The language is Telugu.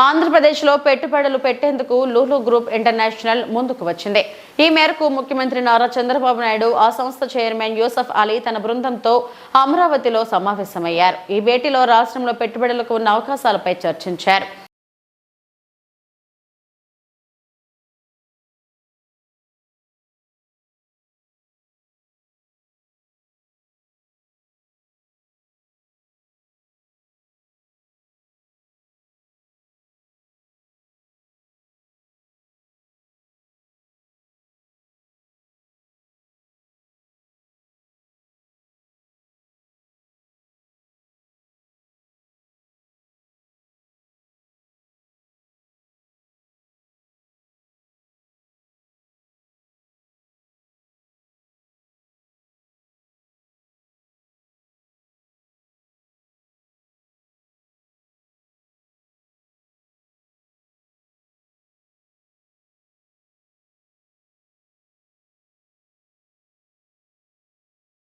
ఆంధ్రప్రదేశ్లో పెట్టుబడులు పెట్టేందుకు లూలు గ్రూప్ ఇంటర్నేషనల్ ముందుకు వచ్చింది. ఈ మేరకు ముఖ్యమంత్రి నారా చంద్రబాబు నాయుడు ఆ సంస్థ చైర్మన్ యూసఫ్ అలీ తన బృందంతో అమరావతిలో సమావేశమయ్యారు. ఈ భేటీలో రాష్ట్రంలో పెట్టుబడులకు ఉన్న అవకాశాలపై చర్చించారు.